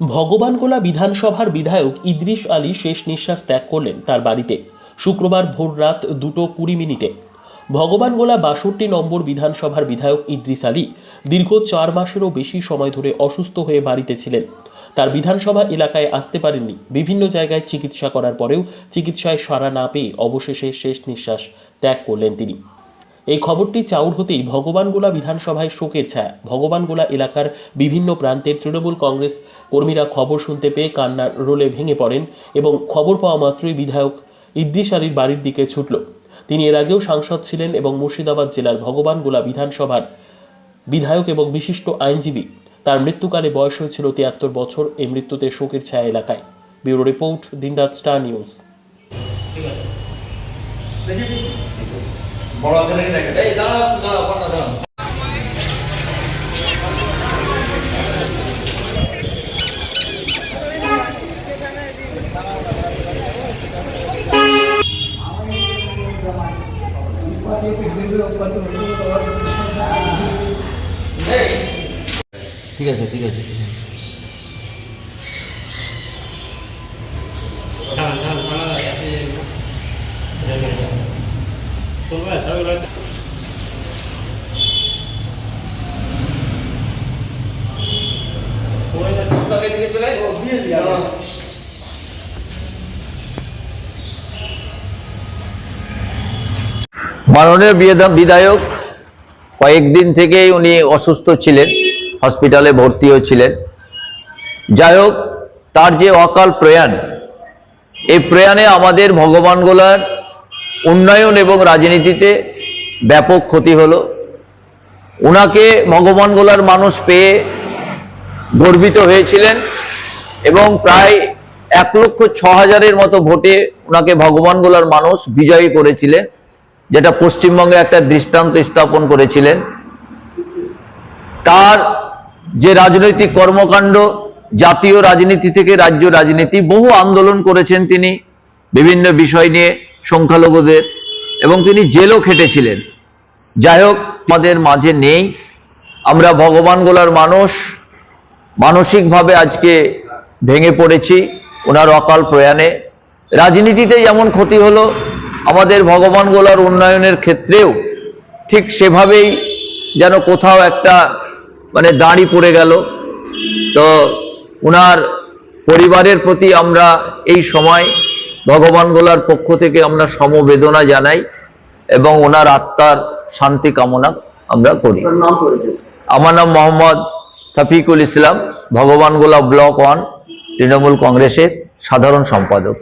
ভগবানগোলা বিধানসভার বিধায়ক ইদ্রিস আলী শেষ নিঃশ্বাস ত্যাগ করলেন তার বাড়িতে। শুক্রবার ভোর রাত দুটো কুড়ি মিনিটে। ভগবানগোলা বাষট্টি নম্বর বিধানসভার বিধায়ক ইদ্রিস আলী দীর্ঘ চার মাসেরও বেশি সময় ধরে অসুস্থ হয়ে বাড়িতে ছিলেন। তার বিধানসভা এলাকায় আসতে পারেননি। বিভিন্ন জায়গায় চিকিৎসা করার পরেও চিকিৎসায় সাড়া না পেয়ে অবশেষে শেষ নিঃশ্বাস ত্যাগ করলেন তিনি। এই খবরটি চাউর হতেই ভগবানগোলা বিধানসভায় শোকের ছায়া। ভগবানগোলা এলাকার বিভিন্ন প্রান্তের তৃণমূল কংগ্রেস কর্মীরা খবর শুনতে পেয়ে কান্নার রোলে ভেঙে পড়েন এবং খবর পাওয়া মাত্রই বিধায়ক ইদ্রিস আলীর বাড়ির দিকে ছুটল। তিনি এর আগেও সাংসদ ছিলেন এবং মুর্শিদাবাদ জেলার ভগবানগোলা বিধানসভার বিধায়ক এবং বিশিষ্ট আইনজীবী। তার মৃত্যুকালে বয়স হয়েছিল তিয়াত্তর বছর। এই মৃত্যুতে শোকের ছায়া এলাকায়। ব্যুরো রিপোর্ট দিনরাত স্টার নিউজ। বড় নাকি দেখেন। এই দাঁড়া দাঁড়া পান্না দাঁড়া ঠিক আছে ঠিক আছে ঠিক আছে। মাননীয় বিধা- বিধায়ক, কয়েকদিন থেকেই উনি অসুস্থ ছিলেন, হসপিটালে ভর্তিও ছিলেন। যাই তার যে অকাল প্রয়াণ, এই প্রয়াণে আমাদের ভগবানগোলার উন্নয়ন এবং রাজনীতিতে ব্যাপক ক্ষতি হলো। ওনাকে ভগবানগোলার মানুষ পেয়ে গর্বিত হয়েছিলেন এবং প্রায় এক লক্ষ ছ হাজারের মতো ভোটে ওনাকে ভগবানগোলার মানুষ বিজয়ী করেছিলেন, যেটা পশ্চিমবঙ্গে একটা দৃষ্টান্ত স্থাপন করেছিলেন। তার যে রাজনৈতিক কর্মকাণ্ড, জাতীয় রাজনীতি থেকে রাজ্য রাজনীতি, বহু আন্দোলন করেছেন তিনি। বিভিন্ন বিষয় নিয়ে সংখ্যালঘুদের, এবং তিনি জেলও খেটেছিলেন। যাই হোক, আমাদের মাঝে নেই। আমরা ভগবান গোলার মানুষ, মানসিকভাবে আজকে ভেঙে পড়েছি ওনার অকাল প্রয়াণে। রাজনীতিতে যেমন ক্ষতি হলো, আমাদের ভগবান গোলার উন্নয়নের ক্ষেত্রেও ঠিক সেভাবেই যেন কোথাও একটা মানে দাঁড়ি পড়ে গেল। তো ওনার পরিবারের প্রতি আমরা এই সময় ভগবান গোলার পক্ষ থেকে আমরা সমবেদনা জানাই এবং ওনার আত্মার শান্তি কামনা আমরা করি। আমার নাম মোহাম্মদ সাফিকুল ইসলাম ভগবান গোলা ব্লক ওয়ান, তৃণমূল কংগ্রেসের সাধারণ সম্পাদক।